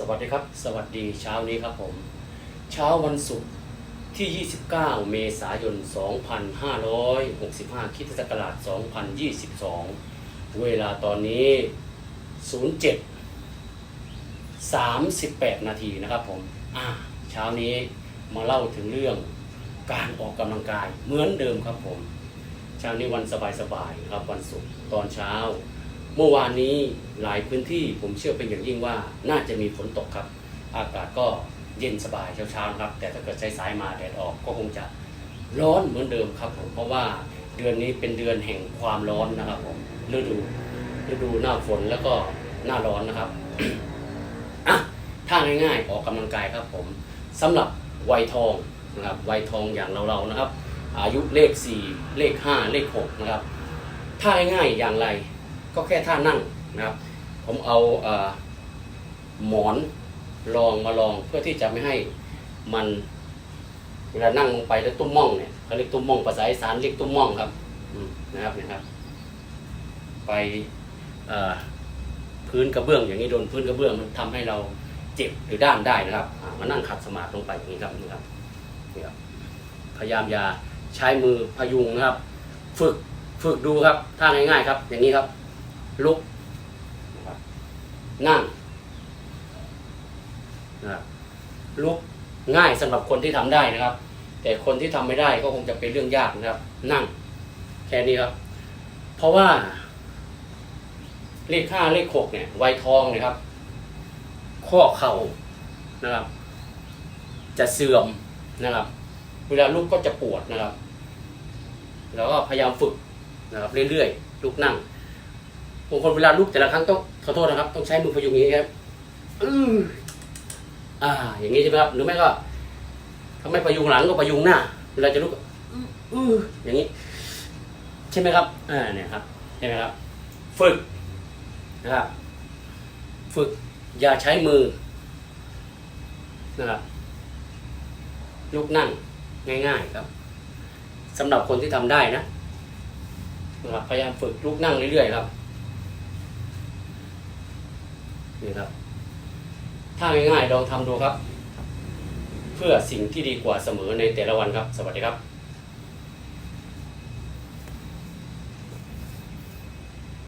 สวัสดีครับ สวัสดีเช้านี้ครับผม เช้าวันศุกร์ที่ 29 เมษายน 2565คริสตศักราช2022 เวลาตอนนี้ 07 38 นาทีนะครับผม อ่า เช้านี้มาเล่าถึงเรื่องการออกกำลังกายเหมือนเดิมครับผม เช้านี้วันสบายๆครับวันศุกร์ตอนเช้า เมื่อวานนี้หลายพื้นที่ผมเชื่อเป็นอย่างยิ่งว่าน่าจะมีฝนตกครับ อากาศก็เย็นสบายเช้าๆครับ แต่ถ้าเกิดสายๆมาแดดออกก็คงจะร้อนเหมือนเดิมครับผมเพราะว่าเดือนนี้เป็นเดือนแห่งความร้อนนะครับผมฤดูฤดูหน้าฝนแล้วก็หน้าร้อนนะครับอะถ้าง่ายๆออกกำลังกายครับผมสำหรับวัยทองนะครับวัยทองอย่างเราๆนะครับ อายุเลข 4 เลข 5 เลข6นะครับถ้าง่ายๆอย่างไร ก็แค่ท่านั่งนะครับ ผมเอาอหมอนรองมาลองเพื่อที่จะไม่ให้มันเวลานั่งลงไปแล้วตุ้มม่องเนี่ยเขาเรียกตุ้มม่องภาษาอีสานเรียกตุ้มม่องครับนะครับนะครับ ไปพื้นกระเบื้องอย่างนี้โดนพื้นกระเบื้องมันทำให้เราเจ็บหรือด้านได้นะครับมานั่งขัดสมาธิลงไปอย่างนี้ครับนี่ครับนี่ครับ พยายามอย่าใช้มือพยุงนะครับ ฝึกฝึกดูครับท่าง่ายๆครับ อย่างนี้ครับ ลุกนะครับนั่งนะครับลุกง่ายสำหรับคนที่ทำได้นะครับ แต่คนที่ทำไม่ได้ก็คงจะเป็นเรื่องยากนะครับ นั่ง แค่นี้ครับ เพราะว่า เลขห้าเลขหกเนี่ยไวทองเนี่ยครับ ข้อเข่านะครับ จะเสื่อมนะครับ เวลาลุกก็จะปวดนะครับ แล้วก็พยายามฝึกนะครับ เรื่อยๆลุกนั่ง บางคนเวลาลุกแต่ละครั้งต้องขอโทษนะครับ ต้องใช้มือพยุงอย่างนี้ครับอืออ่า อย่างนี้ใช่ไหมครับ หรือไม่ก็ถ้าไม่พยุงหลังก็พยุงหน้า เวลาจะลุกอืออย่างนี้ ใช่ไหมครับอ่าเนี่ยครับใช่ไหมครับ ฝึกนะครับ ฝึกอย่าใช้มือนะครับลุกนั่งง่ายๆครับสำหรับคนที่ทำได้นะนะครับพยายามฝึกลุกนั่งเรื่อยๆครับ นี่ครับ ถ้าง่ายๆลองทำดูครับ เพื่อสิ่งที่ดีกว่าเสมอในแต่ละวันครับ สวัสดีครับ